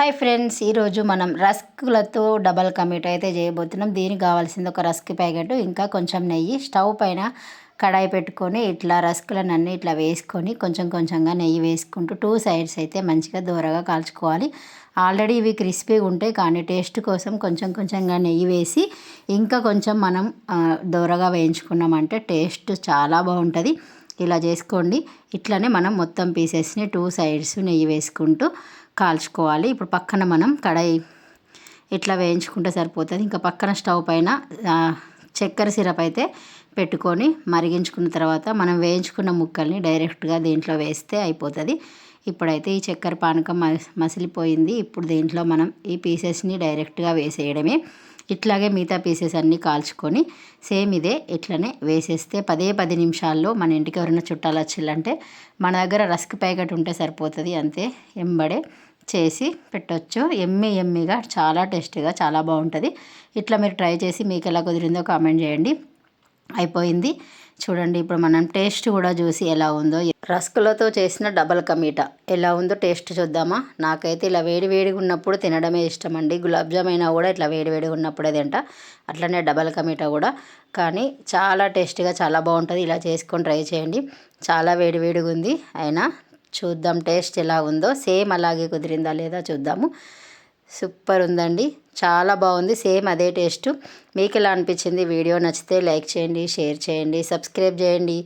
Hi friends ఈరోజు మనం రస్కులతో double commit అయితే చేయబోతున్నాం. దీనికి కావాల్సింది ఒక రస్క్ ప్యాకెట్ ఇంకా కొంచెం నెయ్యి. స్టవ్ పైన కడాయి పెట్టుకొని ఇట్లా రస్కులను అన్నీ ఇట్లా వేసుకొని కొంచెం కొంచెంగా నెయ్యి వేసుకుంటూ టూ సైడ్స్ అయితే మంచిగా దూరగా కాల్చుకోవాలి. ఆల్రెడీ ఇవి క్రిస్పీగా ఉంటాయి కానీ టేస్ట్ కోసం కొంచెం కొంచెంగా నెయ్యి వేసి ఇంకా కొంచెం మనం దూరగా వేయించుకున్నామంటే టేస్ట్ చాలా బాగుంటుంది. ఇలా చేసుకోండి. ఇట్లనే మనం మొత్తం పీసెస్ని టూ సైడ్స్ నెయ్యి వేసుకుంటూ కాల్చుకోవాలి. ఇప్పుడు పక్కన మనం కడాయి ఇట్లా వేయించుకుంటే సరిపోతుంది. ఇంకా పక్కన స్టవ్ పైన చక్కెర సిరప్ అయితే పెట్టుకొని మరిగించుకున్న తర్వాత మనం వేయించుకున్న ముక్కల్ని డైరెక్ట్గా దీంట్లో వేస్తే అయిపోతుంది. ఇప్పుడైతే ఈ చక్కెర పానకం మసిలిపోయింది. ఇప్పుడు దీంట్లో మనం ఈ పీసెస్ని డైరెక్ట్గా వేసేయడమే. ఇట్లాగే మిగతా పీసెస్ అన్నీ కాల్చుకొని సేమ్ ఇదే ఇట్లనే వేసేస్తే పదే పది నిమిషాల్లో మన ఇంటికి ఎవరైనా చుట్టాలు వచ్చిందంటే మన దగ్గర రస్క్ ప్యాకెట్ ఉంటే సరిపోతుంది అంతే. ఎంబడే చేసి పెట్టొచ్చు. ఎమ్మి ఎమ్మిగా చాలా టేస్టీగా చాలా బాగుంటుంది. ఇట్లా మీరు ట్రై చేసి మీకు ఎలా కుదిరిందో కామెంట్ చేయండి. అయిపోయింది. చూడండి ఇప్పుడు మనం టేస్ట్ కూడా చూసి ఎలా ఉందో రస్కులతో చేసిన డబల్ కమీటా. ఎలా ఉందో టేస్ట్ చూద్దామా? నాకైతే ఇలా వేడి వేడిగా ఉన్నప్పుడు తినడమే ఇష్టం అండి గులాబ్ జామ్ అయినా కూడా ఇట్లా వేడి వేడిగా ఉన్నప్పుడే తింటా. అట్లనే డబల్ కమీటా కూడా. కానీ చాలా టేస్టీగా చాలా బాగుంటుంది. ఇలా చేసుకొని ట్రై చేయండి. చాలా వేడి వేడిగా ఉంది. అయినా చూద్దాం టేస్ట్ ఎలా ఉందో. సేమ్ అలాగే కుదిరిందా లేదా చూద్దాము. సూపర్ ఉందండి. చాలా బాగుంది. సేమ్ అదే టేస్ట్. మీకు ఎలా అనిపించింది? వీడియో నచ్చితే లైక్ చేయండి షేర్ చేయండి సబ్స్క్రైబ్ చేయండి.